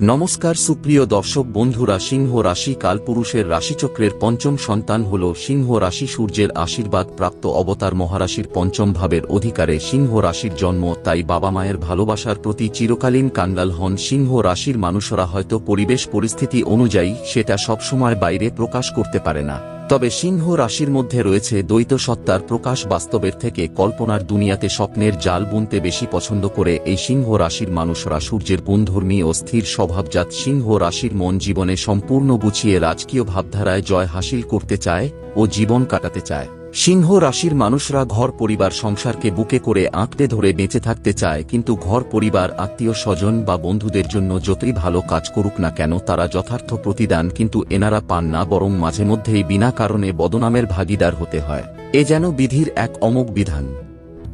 নমস্কার সুপ্রিয় দর্শক বন্ধুরা, সিংহ রাশি কালপুরুষের রাশিচক্রের পঞ্চম সন্তান হল সিংহ রাশি সূর্যের আশীর্বাদ প্রাপ্ত অবতার মহারাশির পঞ্চম ভাবের অধিকারে সিংহ রাশির জন্ম, তাই বাবা মায়ের ভালোবাসার প্রতি চিরকালীন কাঙ্গাল হন। সিংহ রাশির মানুষরা হয়তো পরিবেশ পরিস্থিতি অনুযায়ী সেটা সবসময় বাইরে প্রকাশ করতে পারে না। তবে সিংহ রাশির মধ্যে রয়েছে দ্বৈত সত্তার প্রকাশ বাস্তবের থেকে কল্পনার দুনিয়াতে স্বপ্নের জাল বুনতে বেশি পছন্দ করে এই সিংহ রাশির মানুষরা সূর্যের বুনধর্মী ও স্থির স্বভাবজাত সিংহ রাশির মন জীবনে সম্পূর্ণ গুছিয়ে রাজকীয় ভাবধারায় জয় হাসিল করতে চায় ও জীবন কাটাতে চায়। সিংহ রাশির মানুষরা ঘর পরিবার সংসারকে বুকে করে আঁকড়ে ধরে বেঁচে থাকতে চায়, কিন্তু ঘর পরিবার, আত্মীয় স্বজন বা বন্ধুদের জন্য যতই ভালো কাজ করুক না কেন, তারা যথার্থ প্রতিদান কিন্তু এনারা পান না, বরং মাঝে মধ্যেই বিনা কারণে বদনামের ভাগিদার হতে হয়। এ যেন বিধির এক অমোক বিধান।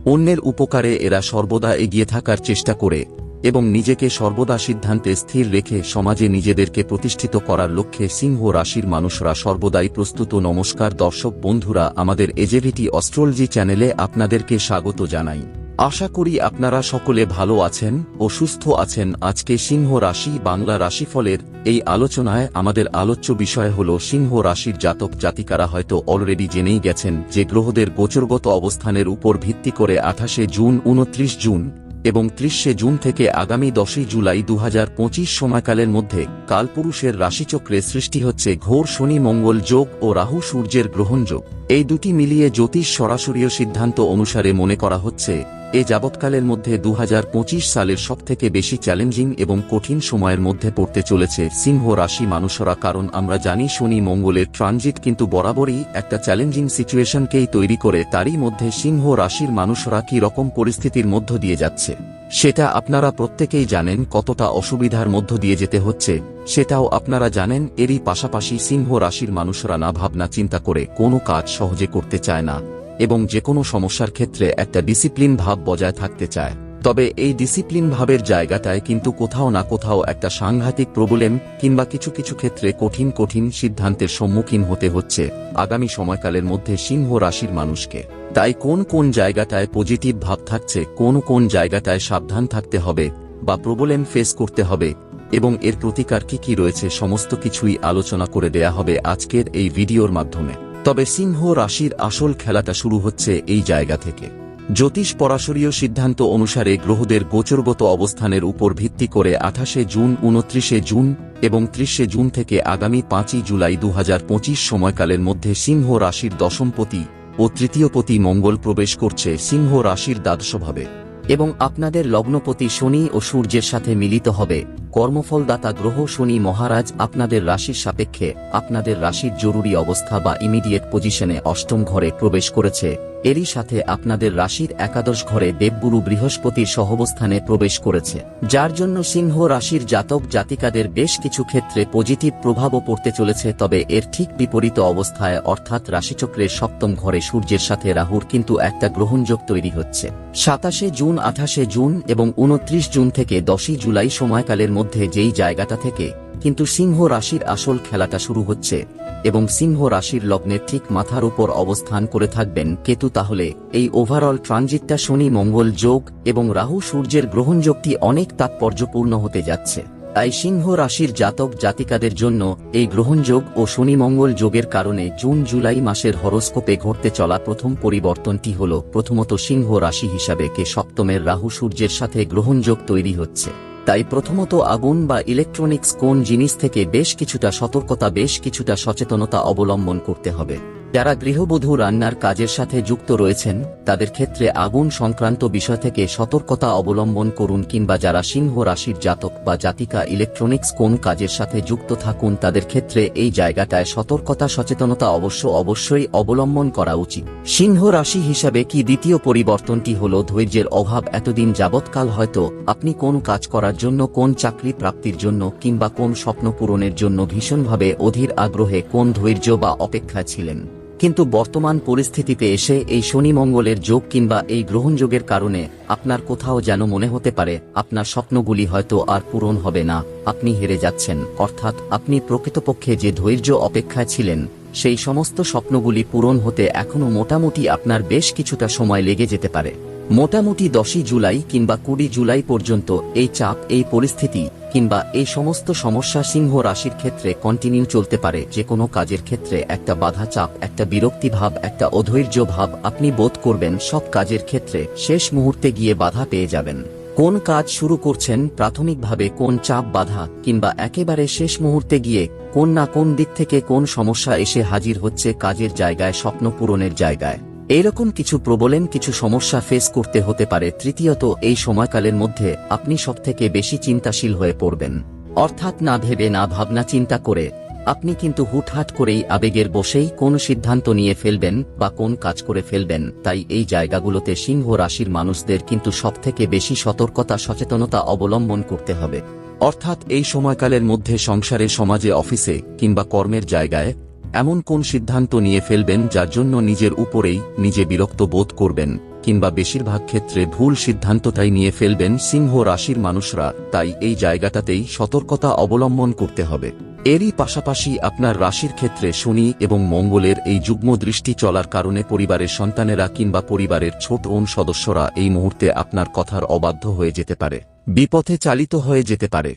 অন্যের উপকারে এরা সর্বদা এগিয়ে থাকার চেষ্টা করে। এবং নিজেকে সর্বদা সিদ্ধান্তে স্থির রেখে সমাজে নিজেদেরকে প্রতিষ্ঠিত করার লক্ষ্যে সিংহ রাশির মানুষরা সর্বদাই প্রস্তুত। নমস্কার দর্শক বন্ধুরা, আমাদের এজেভিটি অস্ট্রোলজি চ্যানেলে আপনাদেরকে স্বাগত জানাই। আশা করি আপনারা সকলে ভালো আছেন ও সুস্থ আছেন। আজকে সিংহ রাশি বাংলা রাশিফলের এই আলোচনায় আমাদের আলোচ্য বিষয় হল সিংহ রাশির জাতক জাতিকারা হয়তো অলরেডি জেনেই গেছেন যে গ্রহদের গোচরগত অবস্থানের উপর ভিত্তি করে আঠাশে জুন, উনত্রিশ জুন এবং ত্রিশে জুন থেকে আগামী দশই জুলাই দু হাজার পঁচিশ সময়কালের মধ্যে কালপুরুষের রাশিচক্রে সৃষ্টি হচ্ছে ঘোর শনি মঙ্গল যোগ ও রাহু সূর্যের গ্রহণযোগ এই দুটি মিলিয়ে জ্যোতিষ সরাসরিও সিদ্ধান্ত অনুসারে মনে করা হচ্ছে এ যাবৎকালের মধ্যে দু হাজার পঁচিশ সালের সবথেকে বেশি চ্যালেঞ্জিং এবং কঠিন সময়ের মধ্যে পড়তে চলেছে সিংহ রাশি মানুষরা, কারণ আমরা জানি শনি মঙ্গলের ট্রানজিট কিন্তু বরাবরই একটা চ্যালেঞ্জিং সিচুয়েশনকেই তৈরি করে, তারই মধ্যে সিংহ রাশির মানুষরা কি রকম পরিস্থিতির মধ্য দিয়ে যাচ্ছে? সেটা আপনারা প্রত্যেকেই জানেন কতটা অসুবিধার মধ্য দিয়ে যেতে হচ্ছে। সেটাও আপনারা জানেন, এরই পাশাপাশি সিংহ রাশির মানুষরা না ভাবনা চিন্তা করে কোনো কাজ সহজে করতে চায় না। এবং যে কোনো সমস্যার ক্ষেত্রে একটা ডিসিপ্লিন ভাব বজায় থাকতে চায়। তবে এই ডিসিপ্লিন ভাবের জায়গাটায় কিন্তু কোথাও না কোথাও একটা সাংঘাতিক প্রবলেম কিংবা কিছু কিছু ক্ষেত্রে কঠিন কঠিন সিদ্ধান্তের সম্মুখীন হতে হচ্ছে আগামী সময়কালের মধ্যে সিংহ রাশির মানুষকে। তাই কোন কোন জায়গাটায় পজিটিভ ভাব থাকছে, কোন কোন জায়গাটায় সাবধান থাকতে হবে বা প্রবলেম ফেস করতে হবে এবং এর প্রতিকার কি কি রয়েছে সমস্ত কিছুই আলোচনা করে দেয়া হবে আজকের এই ভিডিওর মাধ্যমে। তবে সিংহ রাশির আসল খেলাটা শুরু হচ্ছে এই জায়গা থেকে। জ্যোতিষ পরাশরীয় সিদ্ধান্ত অনুসারে গ্রহদের গোচরগত অবস্থানের উপর ভিত্তি করে আঠাশে জুন, উনত্রিশে জুন এবং ত্রিশে জুন থেকে আগামী পাঁচই জুলাই দুহাজার পঁচিশ সময়কালের মধ্যে সিংহ রাশির দশমপতি ও তৃতীয়পতি মঙ্গল প্রবেশ করছে সিংহ রাশির দ্বাদশভাবে। এবং আপনাদের লগ্নপতি শনি ও সূর্যের সাথে মিলিত হবে। কর্মফলদাতা গ্রহ শনি মহারাজ আপনাদের রাশির সাপেক্ষে। আপনাদের রাশির জরুরি অবস্থা বা ইমিডিয়েট পজিশনে অষ্টম ঘরে প্রবেশ করেছে। এরই সাথে আপনাদের রাশির একাদশ ঘরে দেবগুরু বৃহস্পতির সহবস্থানে প্রবেশ করেছে, যার জন্য সিংহ রাশির জাতক জাতিকাদের বেশ কিছু ক্ষেত্রে পজিটিভ প্রভাবও পড়তে চলেছে, তবে এর ঠিক বিপরীত অবস্থায় অর্থাৎ রাশিচক্রের সপ্তম ঘরে সূর্যের সাথে রাহুর কিন্তু একটা গ্রহণযোগ তৈরি হচ্ছে। সাতাশে জুন, আঠাশে জুন এবং উনত্রিশ জুন থেকে দশই জুলাই সময়কালের মধ্যে যেই জায়গাটা থেকে কিন্তু সিংহ রাশির আসল খেলাটা শুরু হচ্ছে, এবং সিংহ রাশির লগ্নের ঠিক মাথার উপর অবস্থান করে থাকবেন কেতু তাহলে। এই ওভারঅল ট্রানজিটটা শনি, মঙ্গল, যোগ এবং রাহু সূর্যের গ্রহণযোগটি অনেক তাৎপর্যপূর্ণ হতে যাচ্ছে। তাই সিংহ রাশির জাতক জাতিকাদের জন্য এই গ্রহণযোগ ও শনি, মঙ্গল, যোগের কারণে জুন, জুলাই মাসের হরস্কোপে ঘটতে চলা প্রথম পরিবর্তনটি হল প্রথমত সিংহ রাশি হিসাবে কে সপ্তমের রাহু সূর্যের সাথে গ্রহণযোগ তৈরি হচ্ছে। তাই প্রথমত আগুন বা ইলেকট্রনিক্স কোন জিনিস থেকে বেশ কিছুটা সতর্কতা, বেশ কিছুটা সচেতনতা অবলম্বন করতে হবে। যারা গৃহবধূ রান্নার কাজের সাথে যুক্ত রয়েছেন, তাদের ক্ষেত্রে আগুন সংক্রান্ত বিষয় থেকে সতর্কতা অবলম্বন করুন কিংবা যারা সিংহ রাশির জাতক বা জাতিকা ইলেকট্রনিক্স কোন কাজের সাথে যুক্ত থাকুন, তাদের ক্ষেত্রে এই জায়গাটায় সতর্কতা, সচেতনতা অবশ্য অবশ্যই অবলম্বন করা উচিত। সিংহ রাশি হিসাবে কি দ্বিতীয় পরিবর্তনটি হল ধৈর্যের অভাব? এতদিন যাবৎকাল হয়তো আপনি কোন কাজ করার জন্য, কোন চাকরি প্রাপ্তির জন্য কিংবা কোন স্বপ্ন পূরণের জন্য ভীষণভাবে অধীর আগ্রহে কোন ধৈর্য বা অপেক্ষা ছিলেন? কিন্তু বর্তমান পরিস্থিতিতে এসে এই শনি মঙ্গলের যোগ কিংবা এই গ্রহণযোগের কারণে আপনার কোথাও যেন মনে হতে পারে, আপনার স্বপ্নগুলি হয়তো আর পূরণ হবে না, আপনি হেরে যাচ্ছেন। অর্থাৎ আপনি প্রকৃতপক্ষে যে ধৈর্য অপেক্ষায় ছিলেন, সেই সমস্ত স্বপ্নগুলি পূরণ হতে এখনও মোটামুটি আপনার বেশ কিছুটা সময় লেগে যেতে পারে। মোটামুটি দশই জুলাই কিংবা কুড়ি জুলাই পর্যন্ত এই চাপ, এই পরিস্থিতি কিংবা এই সমস্ত সমস্যা সিংহ রাশির ক্ষেত্রে কন্টিনিউ চলতে পারে। যে কোনো কাজের ক্ষেত্রে একটা বাধা চাপ, একটা বিরক্তি ভাব, একটা অধৈর্য ভাব আপনি বোধ করবেন সব কাজের ক্ষেত্রে শেষ মুহূর্তে গিয়ে বাধা পেয়ে যাবেন। কোন কাজ শুরু করছেন, প্রাথমিকভাবে কোন চাপ, বাধা কিংবা একেবারে শেষ মুহূর্তে গিয়ে কোন না কোন দিক থেকে কোন সমস্যা এসে হাজির হচ্ছে কাজের জায়গায়, স্বপ্ন পূরণের জায়গায়? এইরকম কিছু প্রবলেম, কিছু সমস্যা ফেস করতে হতে পারে। তৃতীয়ত, এই সময়কালের মধ্যে আপনি সবথেকে বেশি চিন্তাশীল হয়ে পড়বেন। অর্থাৎ না ভেবে, না ভাবনা চিন্তা করে আপনি কিন্তু হুটহাট করেই আবেগের বসেই কোন সিদ্ধান্ত নিয়ে ফেলবেন বা কোন কাজ করে ফেলবেন। তাই এই জায়গাগুলোতে সিংহ রাশির মানুষদের কিন্তু সবথেকে বেশি সতর্কতা, সচেতনতা অবলম্বন করতে হবে। অর্থাৎ এই সময়কালের মধ্যে সংসারে, সমাজে, অফিসে কিংবা কর্মের জায়গায় এমন কোন সিদ্ধান্ত নিয়ে ফেলবেন যার জন্য নিজের উপরেই নিজে বিরক্ত বোধ করবেন, কিংবা বেশিরভাগ ক্ষেত্রে ভুল সিদ্ধান্তটাই নিয়ে ফেলবেন সিংহ রাশির মানুষরা, তাই এই জায়গাটাতেই সতর্কতা অবলম্বন করতে হবে। এরই পাশাপাশি আপনার রাশির ক্ষেত্রে শনি এবং মঙ্গলের এই যুগ্ম দৃষ্টি চলার কারণে পরিবারের সন্তানেরা কিংবা পরিবারের ছোট ওন সদস্যরা এই মুহূর্তে আপনার কথার অবাধ্য হয়ে যেতে পারে, বিপথে চালিত হয়ে যেতে পারে।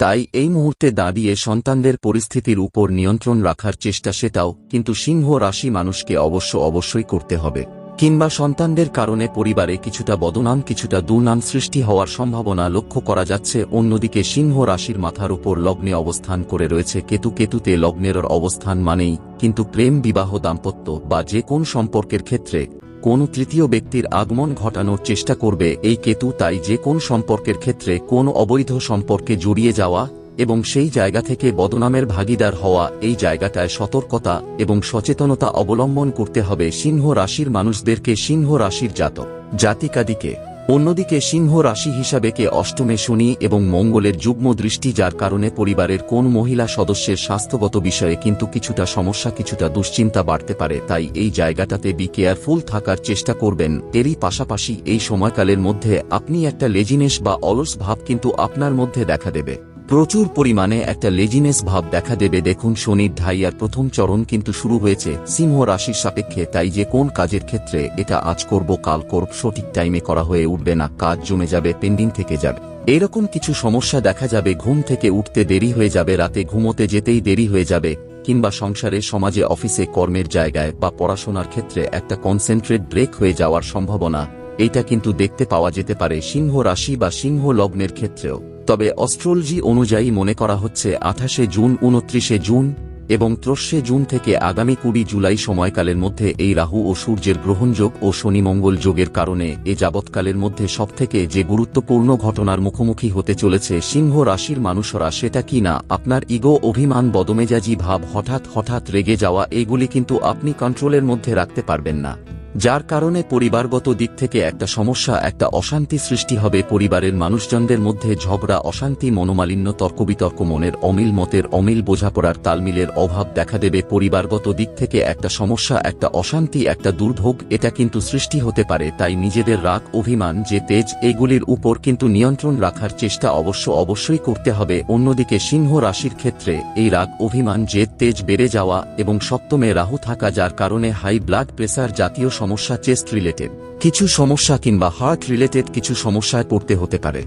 তাই এই মুহূর্তে দাঁড়িয়ে সন্তানদের পরিস্থিতির উপর নিয়ন্ত্রণ রাখার চেষ্টা সেটাও, কিন্তু সিংহ রাশি মানুষকে অবশ্য অবশ্যই করতে হবে। কিংবা সন্তানদের কারণে পরিবারে কিছুটা বদনাম, কিছুটা দুর্নাম সৃষ্টি হওয়ার সম্ভাবনা লক্ষ্য করা যাচ্ছে। অন্যদিকে সিংহ রাশির মাথার উপর লগ্নে অবস্থান করে রয়েছে কেতু। কেতুতে লগ্নের অবস্থান মানেই কিন্তু প্রেম, বিবাহ, দাম্পত্য বা যে কোন সম্পর্কের ক্ষেত্রে কোন তৃতীয় ব্যক্তির আগমন ঘটানোর চেষ্টা করবে এই কেতু তাই যে কোন সম্পর্কের ক্ষেত্রে কোন অবৈধ সম্পর্কে জড়িয়ে যাওয়া এবং সেই জায়গা থেকে বদনামের ভাগিদার হওয়া এই জায়গাটায় সতর্কতা এবং সচেতনতা অবলম্বন করতে হবে সিংহ রাশির মানুষদেরকে সিংহ রাশির জাতক, জাতিকাদিকে। অন্যদিকে সিংহ রাশি হিসাবে কে অষ্টমে শনি এবং মঙ্গলের যুগ্ম দৃষ্টি যার কারণে পরিবারের কোন মহিলা সদস্যের স্বাস্থ্যগত বিষয়ে কিন্তু কিছুটা সমস্যা, কিছুটা দুশ্চিন্তা বাড়তে পারে, তাই এই জায়গাটাতে বি কেয়ারফুল থাকার চেষ্টা করবেন। এরই পাশাপাশি এই সময়কালের মধ্যে আপনি একটা লেজিনেস বা অলস ভাব কিন্তু আপনার মধ্যে দেখা দেবে। প্রচুর পরিমাণে একটা লেজিনেস ভাব দেখা দেবে। দেখুন শনির ঢাইয়ার প্রথম চরণ কিন্তু শুরু হয়েছে। সিংহ রাশির সাপেক্ষে, তাই যে কোন কাজের ক্ষেত্রে এটা আজ করব, কাল করব, সঠিক টাইমে করা হয়ে উঠবে না, কাজ জমে যাবে পেন্ডিং থেকে যাবে। এরকম কিছু সমস্যা দেখা যাবে, ঘুম থেকে উঠতে দেরি হয়ে যাবে, রাতে ঘুমোতে যেতেই দেরি হয়ে যাবে, কিংবা সংসারে, সমাজে অফিসে কর্মের জায়গায় বা পড়াশোনার ক্ষেত্রে একটা কনসেন্ট্রেট ব্রেক হয়ে যাওয়ার সম্ভাবনা। এটা কিন্তু দেখতে পাওয়া যেতে পারে সিংহ রাশি বা সিংহ লগ্নের ক্ষেত্রেও। তবে অস্ট্রোলজি অনুযায়ী মনে করা হচ্ছে আঠাশে জুন উনত্রিশে জুন এবং ত্রস্যে জুন থেকে আগামী কুড়ি জুলাই সময়কালের মধ্যে এই রাহু ও সূর্যের গ্রহণযোগ ও শনিমঙ্গল যোগের কারণে এ যাবৎকালের মধ্যে সবথেকে যে গুরুত্বপূর্ণ ঘটনার মুখোমুখি হতে চলেছে সিংহ রাশির মানুষরা সেটা কি না? আপনার ইগো, অভিমান, বদমেজাজি ভাব হঠাৎ হঠাৎ রেগে যাওয়া এগুলি কিন্তু আপনি কন্ট্রোলের মধ্যে রাখতে পারবেন না। যার কারণে পরিবারগত দিক থেকে একটা সমস্যা, একটা অশান্তি সৃষ্টি হবে পরিবারের মানুষজনদের মধ্যে ঝগড়া, অশান্তি, মনোমালিন্য, তর্কবিতর্ক, মনের অমিল, মতের অমিল, বোঝাপড়ার তালমিলের অভাব দেখা দেবে পরিবারগত দিক থেকে একটা সমস্যা, একটা অশান্তি, একটা দুর্ভোগ, এটা কিন্তু সৃষ্টি হতে পারে। তাই নিজেদের রাগ, অভিমান, যে তেজ, এগুলির উপর কিন্তু নিয়ন্ত্রণ রাখার চেষ্টা অবশ্য অবশ্যই করতে হবে। অন্যদিকে সিংহ রাশির ক্ষেত্রে এই রাগ, অভিমান যে তেজ বেড়ে যাওয়া এবং সপ্তমে রাহু থাকা, যার কারণে হাই ব্লাড প্রেসার জাতীয় সমস্যা চেস্ট রিলেটেড, কিছু সমস্যা কিংবা হার্ট রিলেটেড কিছু সমস্যায় পড়তে হতে পারে।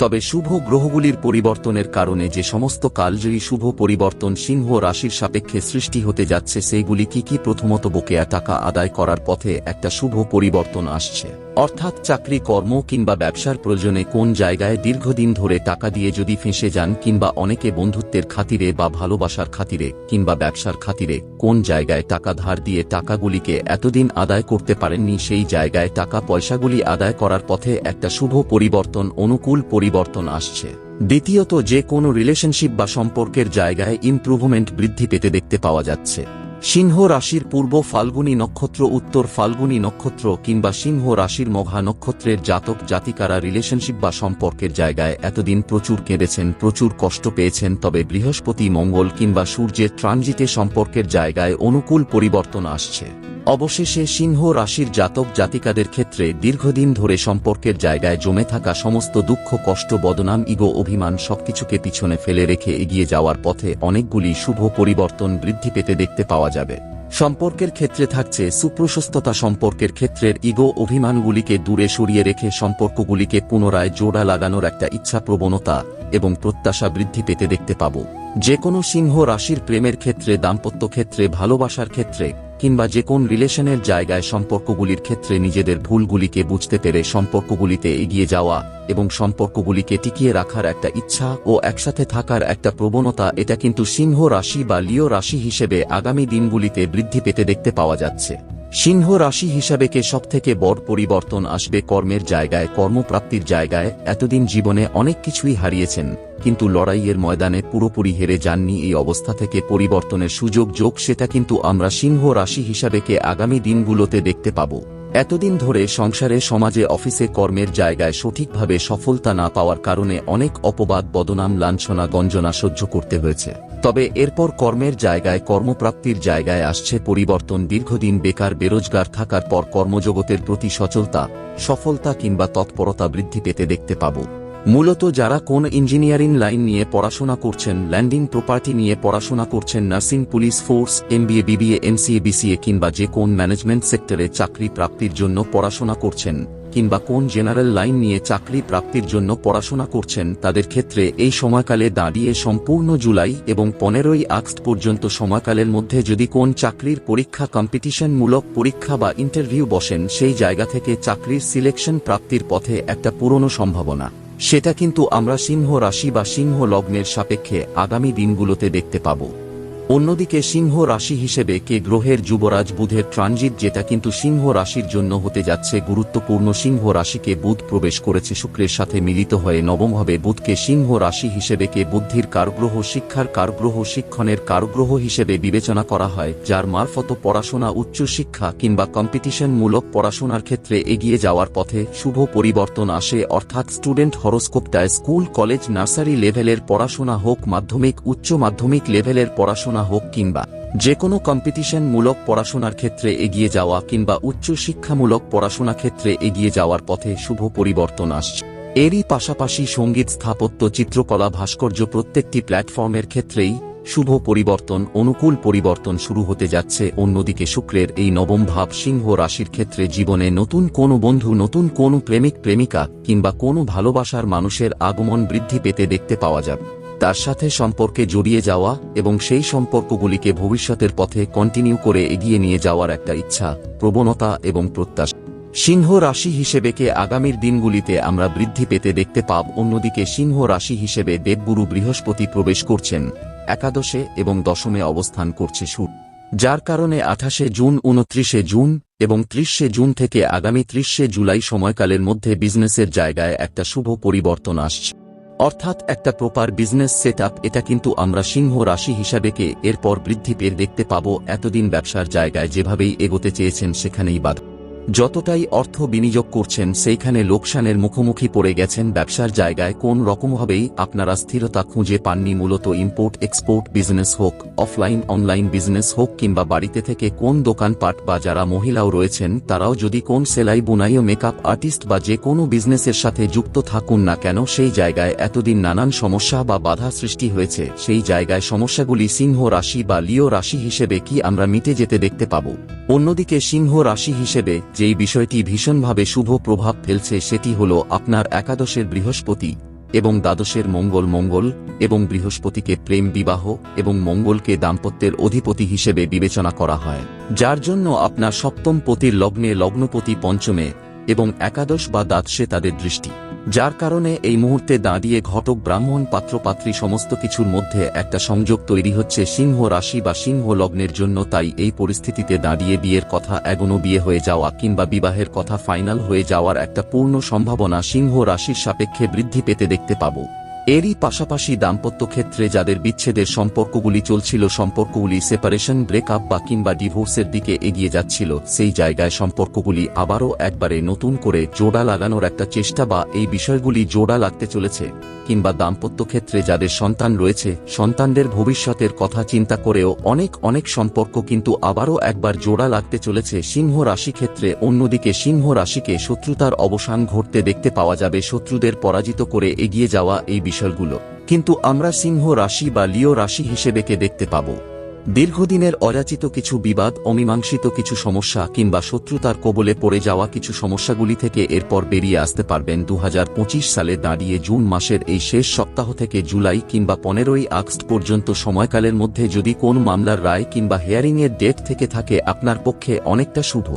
তবে শুভ গ্রহগুলির পরিবর্তনের কারণে যে সমস্ত কালজয়ী শুভ পরিবর্তন সিংহ রাশির সাপেক্ষে সৃষ্টি হতে যাচ্ছে, সেইগুলি কি কি প্রথমত বকেয়া টাকা আদায় করার পথে একটা শুভ পরিবর্তন আসছে। অর্থাৎ চাকরি, কর্ম কিংবা ব্যবসার প্রয়োজনে কোন জায়গায় দীর্ঘদিন ধরে টাকা দিয়ে যদি ফেঁসে যান কিংবা অনেকে বন্ধুত্বের খাতিরে বা ভালোবাসার খাতিরে কিংবা ব্যবসার খাতিরে কোন জায়গায় টাকা ধার দিয়ে টাকাগুলিকে এতদিন আদায় করতে পারেননি সেই জায়গায় টাকা পয়সাগুলি আদায় করার পথে একটা শুভ পরিবর্তন, অনুকূল পরিবর্তন আসছে। দ্বিতীয়ত, যে কোনো রিলেশনশিপ বা সম্পর্কের জায়গায় ইমপ্রুভমেন্ট বৃদ্ধি পেতে দেখতে পাওয়া যাচ্ছে। সিংহ রাশির পূর্ব ফাল্গুনী নক্ষত্র, উত্তর ফাল্গুনী নক্ষত্র কিংবা সিংহ রাশির মঘা নক্ষত্রের জাতক, জাতিকারা রিলেশনশিপ বা সম্পর্কের জায়গায় এতদিন প্রচুর কেঁদেছেন, প্রচুর কষ্ট পেয়েছেন, তবে বৃহস্পতি, মঙ্গল কিংবা সূর্যের ট্রানজিটে সম্পর্কের জায়গায় অনুকূল পরিবর্তন আসছে। অবশেষে সিংহ রাশির জাতক জাতিকাদের ক্ষেত্রে দীর্ঘদিন ধরে সম্পর্কের জায়গায় জমে থাকা সমস্ত দুঃখ, কষ্ট, বদনাম, ইগো, অভিমান সবকিছুকে পিছনে ফেলে রেখে এগিয়ে যাওয়ার পথে অনেকগুলি শুভ পরিবর্তন বৃদ্ধি পেতে দেখতে পাওয়া যাবে। সম্পর্কের ক্ষেত্রে থাকছে সুপ্রশস্ততা, সম্পর্কের ক্ষেত্রের ইগো, অভিমানগুলিকে দূরে সরিয়ে রেখে সম্পর্কগুলিকে পুনরায় জোড়া লাগানোর একটা ইচ্ছা প্রবণতা এবং প্রত্যাশা বৃদ্ধি পেতে দেখতে পাব। যে কোনো সিংহ রাশির প্রেমের ক্ষেত্রে, দাম্পত্য ক্ষেত্রে, ভালোবাসার ক্ষেত্রে, কিংবা যে কোন রিলেশনের জায়গায় সম্পর্কগুলির ক্ষেত্রে নিজেদের ভুলগুলিকে বুঝতে পেরে সম্পর্কগুলিতে এগিয়ে যাওয়া এবং সম্পর্কগুলিকে টিকিয়ে রাখার একটা ইচ্ছা ও একসাথে থাকার একটা প্রবণতা, এটা কিন্তু সিংহ রাশি বা লিও রাশি হিসেবে আগামী দিনগুলিতে বৃদ্ধি পেতে দেখতে পাওয়া যাচ্ছে। সিংহ রাশি হিসাবে কে সবথেকে বড় পরিবর্তন আসবে কর্মের জায়গায়, কর্মপ্রাপ্তির জায়গায়? এতদিন জীবনে অনেক কিছুই হারিয়েছেন, কিন্তু লড়াইয়ের ময়দানে পুরোপুরি হেরে যাননি এই অবস্থা থেকে পরিবর্তনের সুযোগ, যোগ সেটা কিন্তু আমরা সিংহ রাশি হিসাবে কে আগামী দিনগুলোতে দেখতে পাব। এতদিন ধরে সংসারে, সমাজে, অফিসে কর্মের জায়গায় সঠিকভাবে সফলতা না পাওয়ার কারণে অনেক অপবাদ, বদনাম, লাঞ্ছনা, গঞ্জনা সহ্য করতে হয়েছে। তবে এরপর কর্মের জায়গায়, কর্মপ্রাপ্তির জায়গায় আসছে পরিবর্তন, দীর্ঘদিন বেকার, বেরোজগার থাকার পর কর্মজগতের প্রতি সচলতা, সফলতা কিংবা তৎপরতা বৃদ্ধি পেতে দেখতে পাব। মূলত যারা কোন ইঞ্জিনিয়ারিং লাইন নিয়ে পড়াশোনা করছেন, ল্যান্ডিং প্রপার্টি নিয়ে পড়াশোনা করছেন, nursing, police force, MBA, BBA, MCA, BCA কিংবা যে কোন ম্যানেজমেন্ট সেক্টরে চাকরি প্রাপ্তির জন্য পড়াশোনা করছেন কিংবা কোন জেনারেল লাইন নিয়ে চাকরি প্রাপ্তির জন্য পড়াশোনা করছেন, তাদের ক্ষেত্রে এই সময়কালে দাঁড়িয়ে সম্পূর্ণ জুলাই এবং পনেরোই আগস্ট পর্যন্ত সময়কালের মধ্যে যদি কোন চাকরির পরীক্ষা কম্পিটিশনমূলক পরীক্ষা বা ইন্টারভিউ বসেন, সেই জায়গা থেকে চাকরির সিলেকশন প্রাপ্তির পথে একটা পুরনো সম্ভাবনা। সেটা কিন্তু আমরা সিংহ রাশি বা সিংহ লগ্নের সাপেক্ষে আগামী দিনগুলোতে দেখতে পাব। অন্যদিকে সিংহ রাশি হিসেবে কে গ্রহের যুবরাজ বুধের ট্রানজিট যেটা কিন্তু সিংহ রাশির জন্য হতে যাচ্ছে গুরুত্বপূর্ণ সিংহ রাশিকে বুধ প্রবেশ করেছে শুক্রের সাথে মিলিত হয়ে নবমভাবে বুধকে সিংহ রাশি হিসেবে কে বুদ্ধির কারগ্রহ, শিক্ষার কারগ্রহ, শিক্ষণের কারগ্রহ হিসেবে বিবেচনা করা হয়, যার মারফত পড়াশোনা, উচ্চশিক্ষা কিংবা কম্পিটিশনমূলক পড়াশোনার ক্ষেত্রে এগিয়ে যাওয়ার পথে শুভ পরিবর্তন আসে। অর্থাৎ স্টুডেন্ট হরস্কোপটায় স্কুল, কলেজ, নার্সারি লেভেলের পড়াশোনা হোক মাধ্যমিক, উচ্চ মাধ্যমিক লেভেলের পড়াশোনা হোক কিংবা যে কোনো কম্পিটিশনমূলক পড়াশোনার ক্ষেত্রে এগিয়ে যাওয়া কিংবা উচ্চ শিক্ষামূলক পড়াশোনা ক্ষেত্রে এগিয়ে যাওয়ার পথে শুভ পরিবর্তন আসছে। এরই পাশাপাশি সংগীত স্থাপত্য, চিত্রকলা, ভাস্কর্য প্রত্যেকটি প্ল্যাটফর্মের ক্ষেত্রেই শুভ পরিবর্তন, অনুকূল পরিবর্তন শুরু হতে যাচ্ছে। অন্যদিকে শুক্রের এই নবম ভাব সিংহ রাশির ক্ষেত্রে জীবনে নতুন কোনো বন্ধু, নতুন কোনো প্রেমিক, প্রেমিকা কিংবা কোনো ভালোবাসার মানুষের আগমন বৃদ্ধি পেতে দেখতে পাওয়া যাবে। তার সাথে সম্পর্কে জড়িয়ে যাওয়া এবং সেই সম্পর্কগুলিকে ভবিষ্যতের পথে কন্টিনিউ করে এগিয়ে নিয়ে যাওয়ার একটা ইচ্ছা, প্রবণতা এবং প্রত্যাশা। সিংহ রাশি হিসেবে কে আগামীর দিনগুলিতে আমরা বৃদ্ধি পেতে দেখতে পাব। অন্যদিকে সিংহ রাশি হিসেবে দেবগুরু বৃহস্পতি প্রবেশ করছেন। একাদশে এবং দশমে অবস্থান করছে সুর যার কারণে আঠাশে জুন উনত্রিশে জুন এবং ত্রিশে জুন থেকে আগামী ত্রিশে জুলাই সময়কালের মধ্যে বিজনেসের জায়গায় একটা শুভ পরিবর্তন আসছে। অর্থাৎ একটা প্রপার বিজনেস সেট এটা কিন্তু আমরা সিংহ রাশি হিসাবেকে এরপর বৃদ্ধি পেয়ে দেখতে পাব এতদিন ব্যবসার জায়গায় যেভাবেই এগোতে চেয়েছেন সেখানেই বাধা। যতটাই অর্থ বিনিয়োগ করছেন সেইখানে লোকসানের মুখোমুখি পড়ে গেছেন ব্যবসার জায়গায় কোন রকমভাবেই আপনারা স্থিরতা খুঁজে পাননি, মূলত ইম্পোর্ট এক্সপোর্ট বিজনেস হোক অফলাইন অনলাইন বিজনেস হোক কিংবা বাড়িতে থেকে কোন দোকানপাট বা যারা মহিলাও রয়েছেন, তারাও যদি কোন সেলাই বুনাই ও মেকআপ আর্টিস্ট বা যে কোনো বিজনেসের সাথে যুক্ত থাকুন না কেন, সেই জায়গায় এতদিন নানান সমস্যা বা বাধা সৃষ্টি হয়েছে, সেই জায়গায় সমস্যাগুলি সিংহ রাশি বা লিও রাশি হিসেবে কি আমরা মিটে যেতে দেখতে পাব? অন্যদিকে সিংহ রাশি হিসেবে যেই বিষয়টি ভীষণভাবে শুভ প্রভাব ফেলছে সেটি হল আপনার একাদশের বৃহস্পতি এবং দ্বাদশের মঙ্গল মঙ্গল এবং বৃহস্পতিকে প্রেম বিবাহ এবং মঙ্গলকে দাম্পত্যের অধিপতি হিসেবে বিবেচনা করা হয়, যার জন্য আপনার সপ্তম পতির লগ্নে লগ্নপতি পঞ্চমে এবং একাদশ বা দ্বাদশে তাদের দৃষ্টি। যার কারণে এই মুহূর্তে দাঁড়িয়ে ঘটক ব্রাহ্মণ পাত্রপাত্রী সমস্ত কিছুর মধ্যে একটা সংযোগ তৈরি হচ্ছে সিংহ রাশি বা সিংহ লগ্নের জন্য, তাই এই পরিস্থিতিতে দাঁড়িয়ে বিয়ের কথা এগোনো বিয়ে হয়ে যাওয়া কিংবা বিবাহের কথা ফাইনাল হয়ে যাওয়ার একটা পূর্ণ সম্ভাবনা সিংহ রাশির সাপেক্ষে বৃদ্ধি পেতে দেখতে পাব। এরই পাশাপাশি দাম্পত্য ক্ষেত্রে যাদের বিচ্ছেদের সম্পর্কগুলি চলছিল, সম্পর্কগুলি সেপারেশন ব্রেকআপ বা কিংবা ডিভোর্সের দিকে এগিয়ে যাচ্ছিল, সেই জায়গায় সম্পর্কগুলি আবারও একবারে নতুন করে জোড়া লাগানোর একটা চেষ্টা বা এই বিষয়গুলি জোড়া লাগতে চলেছে। কিংবা দাম্পত্য ক্ষেত্রে যাদের সন্তান রয়েছে, সন্তানদের ভবিষ্যতের কথা চিন্তা করেও অনেক অনেক সম্পর্ক কিন্তু আবারও একবার জোড়া লাগতে চলেছে। সিংহ রাশি ক্ষেত্রে অন্যদিকে সিংহ রাশিকে শত্রুতার অবসান ঘটতে দেখতে পাওয়া যাবে, শত্রুদের পরাজিত করে এগিয়ে যাওয়া এই বিষয়গুলো। কিন্তু আমরা সিংহ রাশি বা লিও রাশি হিসেবে কে দেখতে পাব? দীর্ঘদিনের অযাচিত কিছু বিবাদ, অমীমাংসিত কিছু সমস্যা কিংবা শত্রুতার কবলে পড়ে যাওয়া কিছু সমস্যাগুলি থেকে এরপর বেরিয়ে আসতে পারবেন দু হাজার পঁচিশ সালে দাঁড়িয়ে জুন মাসের এই শেষ সপ্তাহ থেকে জুলাই কিংবা পনেরোই আগস্ট পর্যন্ত সময়কালের মধ্যে যদি কোন মামলার রায় কিংবা হেয়ারিংয়ের ডেট থেকে থাকে, আপনার পক্ষে অনেকটা শুভ।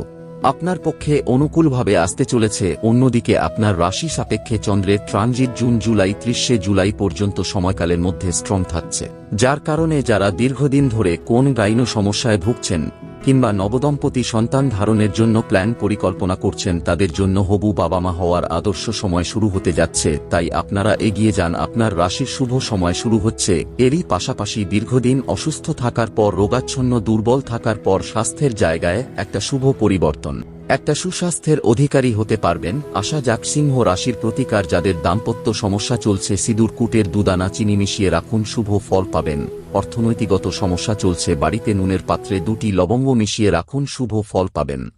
আপনার পক্ষে অনুকূলভাবে আসতে চলেছে। অন্যদিকে আপনার রাশি সাপেক্ষে চন্দ্রের ট্রানজিট জুন জুলাই, ত্রিশে জুলাই পর্যন্ত সময়কালের মধ্যে স্ট্রং থাকছে। যার কারণে যারা দীর্ঘদিন ধরে কোন গাইন সমস্যায় ভুগছেন কিংবা নবদম্পতি সন্তান ধারণের জন্য প্ল্যান পরিকল্পনা করছেন তাদের জন্য হবু বাবা মা হওয়ার আদর্শ সময় শুরু হতে যাচ্ছে, তাই আপনারা এগিয়ে যান, আপনার রাশির শুভ সময় শুরু হচ্ছে, এরই পাশাপাশি দীর্ঘদিন অসুস্থ থাকার পর, রোগাচ্ছন্ন দুর্বল থাকার পর, স্বাস্থ্যের জায়গায় একটা শুভ পরিবর্তন। একটা সুস্বাস্থ্যের অধিকারী হতে পারবেন, আশা যাক সিংহ রাশির প্রতিকার যাদের দাম্পত্য সমস্যা চলছে, সিঁদুর, কুটের দুদানা, চিনি মিশিয়ে রাখুন, শুভ ফল পাবেন। অর্থনৈতিকগত সমস্যা চলছে, বাড়িতে নুনের পাত্রে দুটি লবঙ্গ মিশিয়ে রাখুন, শুভ ফল পাবেন।